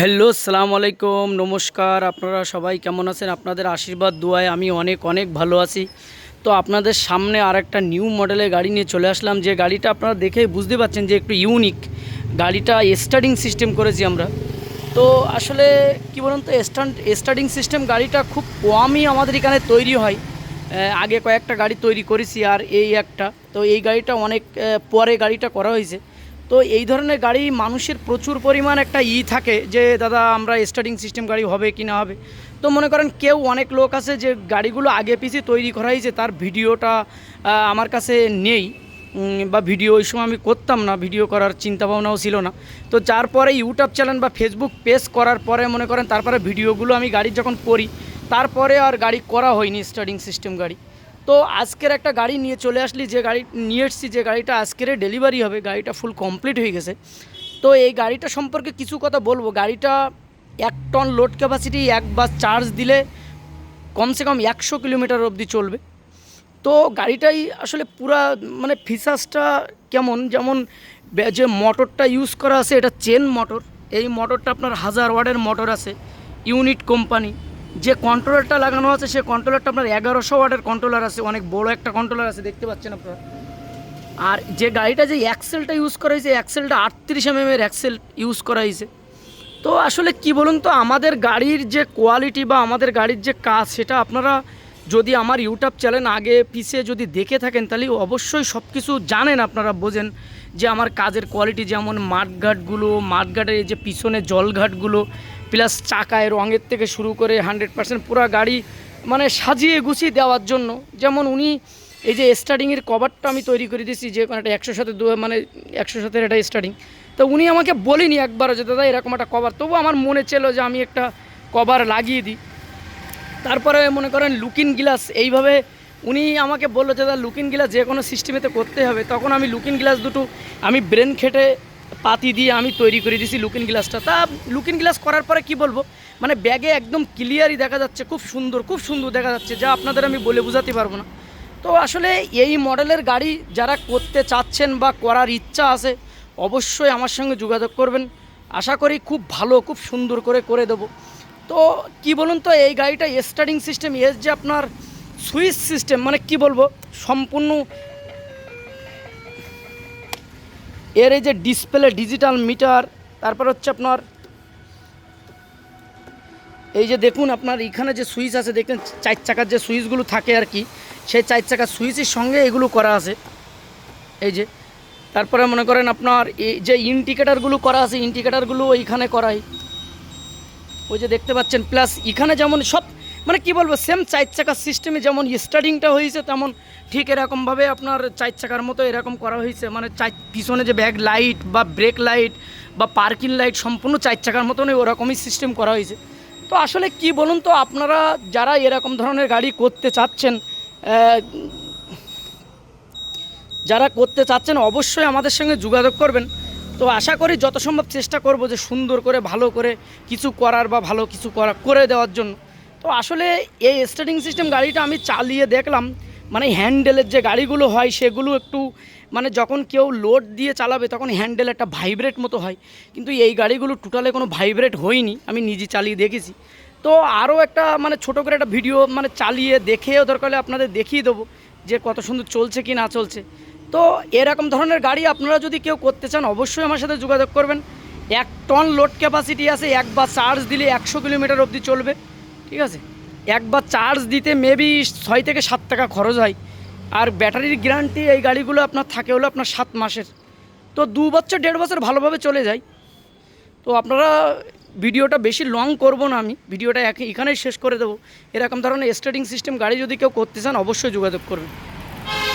Hello সালাম আলাইকুম, নমস্কার। আপনারা সবাই কেমন আছেন? আপনাদের আশীর্বাদ, দোয়ায় আমি অনেক অনেক ভালো আছি। তো আপনাদের সামনে আর একটা নিউ মডেলের গাড়ি নিয়ে চলে আসলাম। যে গাড়িটা আপনারা দেখে বুঝতে পারছেন যে একটু ইউনিক গাড়িটা স্টার্টিং সিস্টেম করেছি আমরা। তো আসলে কি বলুন তো স্টান্ট স্টার্টিং সিস্টেম গাড়িটা খুব কমই আমাদের এখানে তৈরি হয়। আগে কয়েকটা গাড়ি তৈরি করেছি আর এই একটা। তো এই গাড়িটা অনেক পরে গাড়িটা করা হয়েছে। তো এই ধরনের গাড়ি মানুষের প্রচুর পরিমাণ একটা ই থাকে যে, দাদা, আমরা স্টার্টিং সিস্টেম গাড়ি হবে কি না হবে? তো মনে করেন কেউ অনেক লোক আছে যে, গাড়িগুলো আগে পিছিয়ে তৈরি করা হয়েছে তার ভিডিওটা আমার কাছে নেই। বা ভিডিও ওই সময় আমি করতাম না, ভিডিও করার চিন্তা ভাবনাও ছিল না। তো যার পরে ইউটিউব চ্যানেল বা ফেসবুক পেজ করার পরে মনে করেন তারপরে ভিডিওগুলো আমি গাড়ি যখন করি, তারপরে আর গাড়ি করা হয়নি স্টার্টিং সিস্টেম গাড়ি। তো আজকের একটা গাড়ি নিয়ে চলে আসলি, যে গাড়ি নিয়ে এসছি, যে গাড়িটা আজকের ডেলিভারি হবে, গাড়িটা ফুল কমপ্লিট হয়ে গেছে। তো এই গাড়িটা সম্পর্কে কিছু কথা বলব। গাড়িটা এক টন লোড ক্যাপাসিটি এক বাস চার্জ দিলে কমসে কম একশো কিলোমিটার অবধি চলবে। তো গাড়িটাই আসলে পুরা মানে ফিচার্সটা কেমন? যেমন যে মোটরটা ইউজ করা আছে, এটা চেন মোটর এই মোটরটা আপনার হাজার ওয়ার্ডের মোটর আছে ইউনিট কোম্পানি যে কন্ট্রোলারটা লাগানো আছে, সে কন্ট্রোলারটা আপনার এগারোশো ওয়ার্ডের কন্ট্রোলার আছে, অনেক বড় একটা কন্ট্রোলার আছে, দেখতে পাচ্ছেন আপনারা। আর যে গাড়িটা যে অ্যাক্সেলটা ইউজ করা হয়েছে অ্যাক্সেলটা আটত্রিশ এম এর অ্যাক্সেল ইউজ করা হয়েছে। তো আসলে কি বলুন তো, আমাদের গাড়ির যে কোয়ালিটি বা আমাদের গাড়ির যে কাজ, সেটা আপনারা যদি আমার ইউটিউব চ্যানেল আগে পিছিয়ে যদি দেখে থাকেন, তাহলে অবশ্যই সব কিছু জানেন, আপনারা বোঝেন যে আমার কাজের কোয়ালিটি যেমন মাঠঘাটগুলো, মাঠঘাটের এই যে পিছনে জলঘাটগুলো প্লাস চাকায় রঙের থেকে শুরু করে হান্ড্রেড পার্সেন্ট পুরো গাড়ি মানে সাজিয়ে গুছিয়ে দেওয়ার জন্য। যেমন উনি এই যে স্টার্টিংয়ের কভারটা আমি তৈরি করে দিয়েছি, যে কোনো একটা একশো সাথে দু মানে একশো সাথে একটা স্টার্টিং তো উনি আমাকে বলেনি একবারও যে, দাদা, এরকম একটা কভার তবু আমার মনে ছিল যে, আমি একটা কভার লাগিয়ে দিই। তারপরে মনে করেন লুকিং গ্লাস এইভাবে উনি আমাকে বলল যে, দাদা লুকিন গ্লাস যে কোনো সিস্টেমেতে করতে হবে। তখন আমি লুকিং গ্লাস দুটো, আমি ব্রেন খেটে পাতি দিয়ে আমি তৈরি করে দিয়েছি লুকিং গ্লাসটা তা লুকিং গ্লাস করার পরে কি বলব? মানে ব্যাগে একদম ক্লিয়ারই দেখা যাচ্ছে, খুব সুন্দর খুব সুন্দর দেখা যাচ্ছে, যা আপনাদের আমি বলে বোঝাতে পারব না। তো আসলে এই মডেলের গাড়ি যারা করতে চাচ্ছেন বা করার ইচ্ছা আছে, অবশ্যই আমার সঙ্গে যোগাযোগ করবেন। আশা করি খুব ভালো, খুব সুন্দর করে করে দেবো। তো কি বলুন তো, এই গাড়িটা স্টার্টিং সিস্টেম এস যে আপনার সুইচ সিস্টেম মানে কি বলব, সম্পূর্ণ এর এই যে ডিসপ্লে ডিজিটাল মিটার তারপর হচ্ছে আপনার, এই যে দেখুন আপনার এখানে যে সুইচ আছে দেখবেন চার চাকার যে সুইচগুলো থাকে আর কি, সেই চার চাকার সুইচের সঙ্গে এগুলো করা আছে। এই যে, তারপরে মনে করেন আপনার এই যে ইন্ডিকেটারগুলো করা আছে ইন্ডিকেটারগুলো এইখানে করাই। ওই যে দেখতে পাচ্ছেন প্লাস এখানে যেমন সব মানে কি বলব সেম চার চাকার সিস্টেমে যেমন স্টার্টিংটা হয়েছে, তেমন ঠিক এরকমভাবে আপনার চার চাকার মতো এরকম করা হয়েছে। মানে চার, পিছনে যে ব্যাক লাইট বা ব্রেক লাইট বা পার্কিং লাইট সম্পূর্ণ চার চাকার মতনই ওরকমই সিস্টেম করা হয়েছে। তো আসলে কি বলুন তো, আপনারা যারা এরকম ধরনের গাড়ি করতে চাচ্ছেন যারা করতে চাচ্ছেন অবশ্যই আমাদের সঙ্গে যোগাযোগ করবেন। তো আশা করি যত সম্ভব চেষ্টা করব যে সুন্দর করে, ভালো করে কিছু করার বা ভালো কিছু করা, করে দেওয়ার জন্য। তো আসলে এই স্টার্টিং সিস্টেম গাড়িটা আমি চালিয়ে দেখলাম মানে হ্যান্ডেলের যে গাড়িগুলো হয় সেগুলো একটু মানে যখন কেউ লোড দিয়ে চালাবে তখন হ্যান্ডেল একটা ভাইব্রেট মতো হয়। কিন্তু এই গাড়িগুলো টোটালে কোনো ভাইব্রেট হয়নি, আমি নিজে চালিয়ে দেখেছি। তো আরও একটা মানে ছোটো করে একটা ভিডিও মানে চালিয়ে দেখেও দরকার হলে আপনাদের দেখিয়ে দেবো যে কত সুন্দর চলছে কি না চলছে। তো এরকম ধরনের গাড়ি আপনারা যদি কেউ করতে চান অবশ্যই আমার সাথে যোগাযোগ করবেন। এক টন লোড ক্যাপাসিটি আছে একবার চার্জ দিলে একশো কিলোমিটার অবধি চলবে। ঠিক আছে? একবার চার্জ দিতে মেবি ছয় থেকে সাত টাকা খরচ হয়। আর ব্যাটারির গ্যারান্টি এই গাড়িগুলো আপনার থাকে হলো আপনার সাত মাসের। তো দু বছর, দেড় বছর ভালোভাবে চলে যায়। তো আপনারা ভিডিওটা বেশি লং করব না আমি। ভিডিওটা এখানেই শেষ করে দেবো। এরকম ধরনের স্টার্টিং সিস্টেম গাড়ি যদি কেউ করতে চান, অবশ্যই যোগাযোগ করবেন।